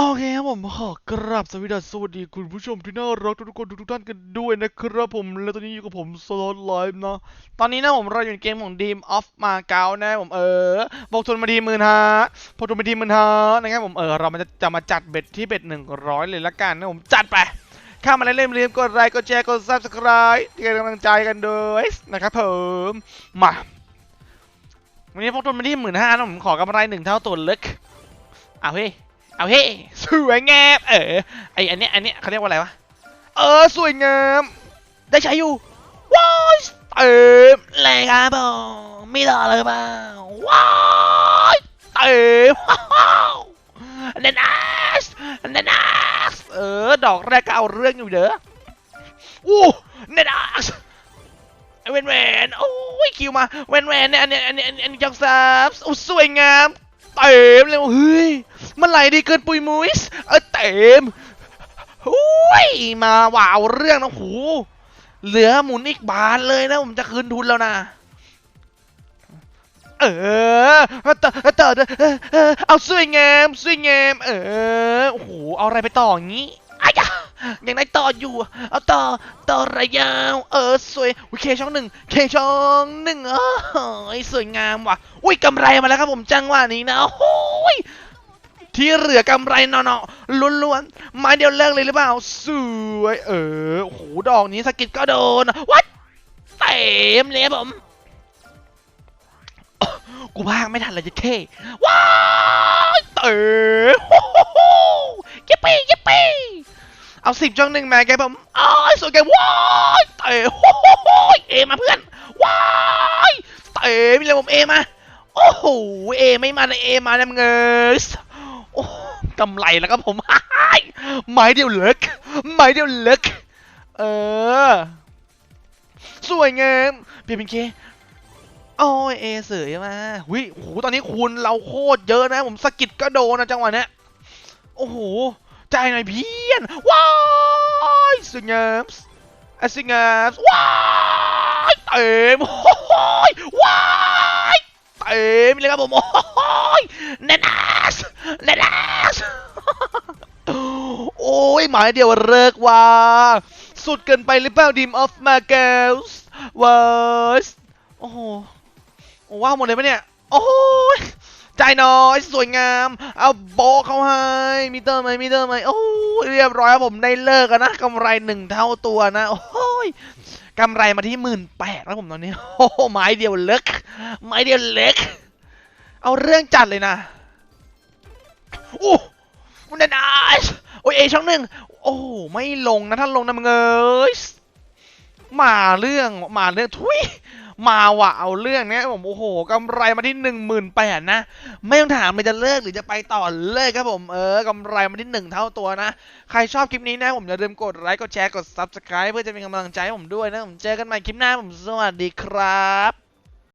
โอเคครับผมขอกราบสวัสดีสวัสดีคุณผู้ชมที่น่ารักทุกคนทุกท่านกันด้วยนะครับผมและตอนนี้อยู่กับผมสล็อตไลฟ์นะตอนนี้นะผมเราอยู่ในเกมของ Dream of Macau นะผมเออบอกทุนมาดีมื่นฮะพอทุนมาดีมื่นฮะนะครับผมเออเรามันจะจะมาจัดเบ็ดที่เบ็ดหนึ่งร้อยเลยละกันนะผมจัดไปข้ามาเล่นๆอย่าลืมกดไลค์กดแชร์กด subscribe ที่กำลังใจกันด้วยนะครับผมมาวันนี้พกทุนมาที่หมื่นห้านะผมขอกำไรหนึ่งเท่าตัวเล็กเอาเฮ้ เอาเฮ้สวยงามเออไออันเนี้ยอันเนี้ยเขาเรียกว่าอะไรวะเออสวยงามได้ใช้อยู่ว้ายเต็มเลยครับผมมีต่อเลยเปล่าว้ายเต็มว้าวเนนัสเนนัสเออดอกแรกก็เอาเรื่องอยู่เด้ออู้เนนัสเวนเวนโอ้ยคิวมาเวนเวนเนี่ยอันเนี้ยอันเนี้ยอันนี้ยอันนี้จังซับโอ้สวยงาม เต็มเลยเฮ้ยมันไหลดีเกินปุยมุยส์เออเต็มหุยมาว่าวเรื่องนะโหเหลือหมุนอีกบานเลยนะ ผมจะคืนทุนแล้วนะ เออต่อต่อเออเออเอาสวยงามสวยงามเออโอ้โหเอาอะไรไปต่ออย่างนี้ ยังได้ต่ออยู่ เอาต่อ ต่อระยาว เออสวยอุ๊ยเคช่องหนึ่งเคช่องหนึ่งเออสวยงามว่ะ อุ้ยกำไรมาแล้วครับผมจังหวะนี้นะ โอ้ยที่เหลือกำไรเนาะๆล้วนๆไม้เดียวเลิกเลยหรือเปล่า สวย เออโอ้โหดอกนี้สกิดก็โดน วัดเต็มเลยผม กูพากไม่ทันเลยจะเท่ว้ายเต็มโอ้โหยิปปี้ยิปปี้ เอาสิบจังหนึ่งมาแกผมอ้ายสวยแกว้ายเต็มโอ้โหเอมาเพื่อนว้ายเต็มเลยผมเอมาโอ้โหเอไม่มาเลยเอมาแล้วเงยโอ้กำไรแล้วครับผมไม้เดียวเล็กไม้เดียวเล็กเออสวยงามเปลี่ยนเป็นเคโอ้ยเอเสือมาหุยโอ้โหตอนนี้คูณเราโคตรเยอะนะ ผมสกิดก็โดนนะจังหวะเนี้ยโอ้โห ใจหน่อยเพี้ยน ว้ายสวยงามอะสวยงามว้ายเต็มโอ้ยว้ายเต็มเลยครับผม โอ้ยแนนอาสเลนสโอ้ยหมายเดียวเลิกว่า สุดเกินไปหรือเปล่าดีมออฟมาเกลส์วอสโอ้โหว้าวหมดเลยปะเนี่ย โอ้ย ใจน้อยสวยงาม เอาโบเขาให้มีเตอร์ไหมมีเตอร์ไหมโอ้เรียบร้อยครับผมได้เลิกกันนะกำไรหนึ่งเท่าตัวนะ โอ้ยกำไรมาที่หมื่นแปดแล้วผมตอนนี้โอ้โหไม้เดียวเล็กไม้เดียวเล็ก เอาเรื่องจัดเลยนะโอ้มันได้โอ้ยเอช่องหนึ่งโอ้ไม่ลงนะถ้าลงนะมึงเอ้ยมาเรื่องมาเรื่องทุย มาว่ะเอาเรื่องเนี้ยผมโอ้โหกำไรมาที่หนึ่งหมื่นแปดนะ ไม่ต้องถามเลยจะเลิกหรือจะไปต่อเลยครับผมเออกำไรมาที่หนึ่งเท่าตัวนะ ใครชอบคลิปนี้นะ ผมอย่าลืมกดไลค์กดแชร์กด subscribe เพื่อจะเป็นกำลังใจให้ผมด้วยนะผมเจอกันใหม่คลิปหน้าผมสวัสดีครับ